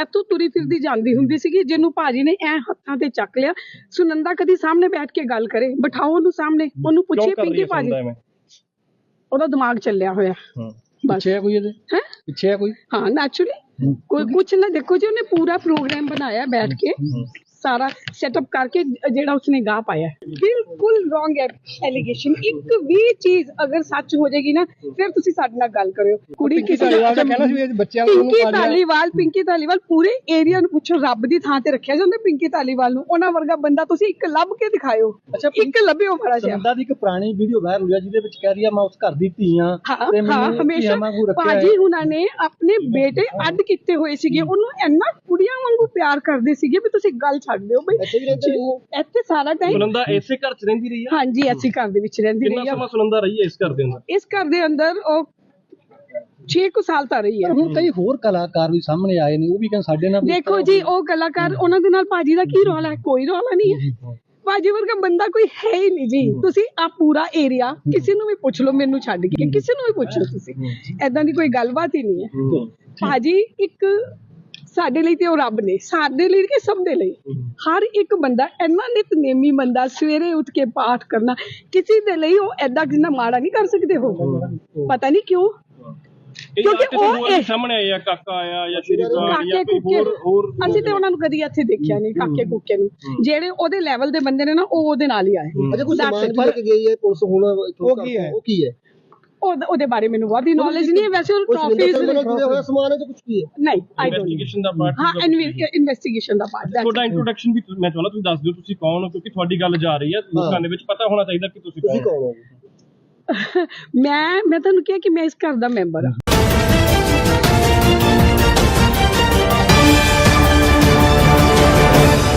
ਇੱਥੋਂ ਤੁਰੀ ਫਿਰਦੀ ਜਾਂਦੀ ਹੁੰਦੀ ਸੀਗੀ ਜਿਹਨੂੰ ਭਾਜੀ ਨੇ ਐ ਹੱਥਾਂ ਤੇ ਚੱਕ ਲਿਆ। ਸੁਨੰਦਾ ਕਦੀ ਸਾਹਮਣੇ ਬੈਠ ਕੇ ਗੱਲ ਕਰੇ ਬਿਠਾਓ ਉਹਨੂੰ ਸਾਹਮਣੇ ਉਹਨੂੰ ਪੁੱਛੇ ਪਿੰਕੀ ਭਾਜੀ? ਉਹਦਾ ਦਿਮਾਗ ਚੱਲਿਆ ਹੋਇਆ। ਪਿੱਛੇ ਕੋਈ ਇਹਦੇ? ਹੈ? ਪਿੱਛੇ ਕੋਈ? ਹਾਂ ਨੈਚੁਰਲੀ ਕੋਈ ਕੁਛ ਨਾ ਦੇਖੋ ਜੀ ਉਹਨੇ ਪੂਰਾ ਪ੍ਰੋਗਰਾਮ ਬਣਾਇਆ ਬੈਠ ਕੇ। ਸਾਰਾ ਸੈਟਅਪ ਕਰਕੇ ਜਿਹੜਾ ਉਸਨੇ ਗਾ ਪਾਇਆ। ਬਿਲਕੁਲ ਰੋਂਗ ਐਲੀਗੇਸ਼ਨ ਇੱਕ ਵੀ ਚੀਜ਼ ਅਗਰ ਸੱਚ ਹੋ ਜਾਏਗੀ ਨਾ ਫਿਰ ਤੁਸੀਂ ਸਾਡੇ ਨਾਲ ਗੱਲ ਕਰਿਓ। ਕੁੜੀ ਕਿਸੇ ਬੱਚਿਆਂ ਨੂੰ ਪਿੰਕੀ। ਧਾਲੀਵਾਲ ਪਿੰਕੀ ਧਾਲੀਵਾਲ ਪੂਰੇ ਏਰੀਆ ਨੂੰ ਪੁੱਛੋ ਰੱਬ ਦੀ ਥਾਂ ਤੇ ਰੱਖਿਆ ਜਾਂਦਾ ਪਿੰਕੀ ਧਾਲੀਵਾਲ ਨੂੰ। ਉਹਨਾਂ ਵਰਗਾ ਬੰਦਾ ਤੁਸੀਂ ਇੱਕ ਲੱਭ ਕੇ ਦਿਖਾਇਓ। ਅੱਛਾ, ਇੱਕ ਲੱਭਿਓ ਬੜਾ ਜਿਹਾ। ਸੁਨੰਦਾ ਦੀ ਇੱਕ ਪੁਰਾਣੀ ਵੀਡੀਓ ਵਾਇਰਲ ਹੋਈ ਆ ਜਿਹਦੇ ਵਿੱਚ ਕਹਿ ਰਹੀ ਆ ਮੈਂ ਉਸ ਘਰ ਦੀ ਧੀ ਆ ਤੇ ਮੈਨੂੰ ਹਮੇਸ਼ਾ ਪਾਜੀ ਹੁਣਾਂ ਨੇ ਆਪਣੇ ਬੇਟੇ ਅੱਡ ਕੀਤੇ ਹੋਏ ਸੀਗੇ। ਉਹਨੂੰ ਇੰਨਾ ਕੁੜੀਆਂ ਵਾਂਗੂ ਪਿਆਰ ਕਰਦੇ ਸੀਗੇ ਵੀ ਤੁਸੀਂ ਗੱਲ ਛੱਡ ਦਿਓ ਬਈ। ਇੱਥੇ ਵੀ ਰਹਿੰਦੇ ਨੇ ਇੱਥੇ ਸਾਰਾ ਟਾਈਮ ਸੁਨੰਦਾ ਇਸੇ ਘਰ 'ਚ ਰਹਿੰਦੀ ਰਹੀ ਆ? ਹਾਂਜੀ ਅਸੀਂ ਘਰ ਦੇ ਵਿੱਚ ਰਹਿੰਦੀ ਕਿੰਨਾ ਰਹੀ ਸਮਾਂ ਸੁਨੰਦਾ ਰਹੀ ਹੈ ਇਸ ਘਰ ਦੇ ਅੰਦਰ? ਇਸ ਘਰ ਦੇ ਅੰਦਰ ਉਹ 6 ਕੁ ਸਾਲ ਤਾਂ ਰਹੀ ਹੈ ਹੁਣ ਕਈ ਹੋਰ ਕਲਾਕਾਰ ਵੀ ਸਾਹਮਣੇ ਆਏ ਨੇ ਉਹ ਵੀ ਕਹਿੰਦੇ ਸਾਡੇ ਨਾਲ ਵੀ ਦੇਖੋ ਜੀ ਉਹ ਕਲਾਕਾਰ ਉਹਨਾਂ ਦੇ ਨਾਲ ਭਾਜੀ ਦਾ ਕੀ ਰੌਲਾ ਹੈ? ਕੋਈ ਰੌਲਾ ਨਹੀਂ ਹੈ। ਭਾਜੀ ਵਰਗਾ ਬੰਦਾ ਕੋਈ ਹੈ ਹੀ ਨਹੀਂ ਜੀ। ਤੁਸੀਂ ਆ ਪੂਰਾ ਏਰੀਆ ਕਿਸੇ ਨੂੰ ਵੀ ਪੁੱਛ ਲਓ ਮੈਨੂੰ ਛੱਡ ਕੇ। ਕਿਸੇ ਨੂੰ ਵੀ ਪੁੱਛ ਲਓ ਤੁਸੀਂ। ਐਦਾਂ ਦੀ ਕੋਈ ਗੱਲਬਾਤ ਹੀ ਨਹੀਂ ਹੈ। ਭਾਜੀ ਇੱਕ ਸਾਡੇ ਲਈ ਤੇ ਉਹ ਰੱਬ ਨੇ ਸਾਡੇ ਲਈ ਕਿ ਸਭ ਦੇ ਲਈ? ਹਰ ਇੱਕ ਬੰਦਾ ਇੰਨਾ ਨਿਤਨੇਮੀ ਬੰਦਾ ਸਵੇਰੇ ਉੱਠ ਕੇ ਪਾਠ ਕਰਨਾ ਕਿਸੇ ਦੇ ਲਈ ਉਹ ਐਦਾਂ ਜਿੰਨਾ ਮਾੜਾ ਨਹੀਂ ਕਰ ਸਕਦੇ ਹੋ ਪਤਾ ਨਹੀਂ ਕਿਉਂ? ਕਿਉਂਕਿ ਉਹ ਇਹ- ਸਾਹਮਣੇ ਆਇਆ ਕਾਕਾ ਆਇਆ ਜਾਂ ਸ਼੍ਰੀਕਾਰ ਕਾਕੇ ਜਾਂ ਕੋਈ ਹੋਰ ਹੋਰ ਅਸੀਂ ਤੇ ਉਹਨਾਂ ਨੂੰ ਕਦੀ ਇੱਥੇ ਦੇਖਿਆ ਨਹੀਂ ਕਾਕੇ ਕੁੱਕੇ ਨੂੰ। ਜਿਹੜੇ ਉਹਦੇ ਲੈਵਲ ਦੇ ਬੰਦੇ ਨੇ ਨਾ ਉਹ ਉਹਦੇ ਨਾਲ ਹੀ ਆਏ। ਅੱਛਾ ਕੋਈ That's ਸਮਾਨ it. ਵੀ ਲੈ ਕੇ ਗਈ ਹੈ ਪੁਲਿਸ ਹੁਣ ਉਹ ਕੀ ਹੈ? ਉਹ ਕੀ ਹੈ? ਉਹ- ਉਹਦੇ ਬਾਰੇ ਮੈਨੂੰ ਬਹੁਤੀ ਨੌਲੇਜ ਨਹੀਂ ਹੈ ਵੈਸੇ ਉਹ ਟਰਾਫੀਜ਼ ਹੋਇਆ ਸਮਾਨ ਹੈ ਜਾਂ ਕੁਝ ਕੀ ਹੈ। ਨਹੀਂ ਆਈ ਡੋਨਟ ਇਨਵੈਸਟੀਗੇਸ਼ਨ ਦਾ ਪਾਰਟ ਹਾਂ ਇਨਵੈਸਟੀਗੇਸ਼ਨ ਦਾ ਪਾਰਟ ਤੁਹਾਡਾ ਇੰਟਰੋਡਕਸ਼ਨ ਵੀ ਮੈਂ ਚਾਹੁੰਦਾ ਤੁਸੀਂ ਦੱਸ ਦਿਓ ਤੁਸੀਂ ਕੌਣ ਹੋ ਕਿਉਂਕਿ ਤੁਹਾਡੀ ਗੱਲ ਜਾ ਰਹੀ ਹੈ। ਲੋਕਾਂ ਦੇ ਵਿੱਚ ਪਤਾ ਹੋਣਾ ਚਾਹੀਦਾ ਕਿ ਤੁਸੀਂ ਤੁਸੀਂ ਕੌਣ ਹੋ। ਕੌਣ ਹੋ? ਮੈਂ ਮੈਂ ਤੁਹਾਨੂੰ ਕਿਹਾ ਕਿ ਮੈਂ ਇਸ ਘਰ ਦਾ ਮੈਂਬਰ ਹਾਂ।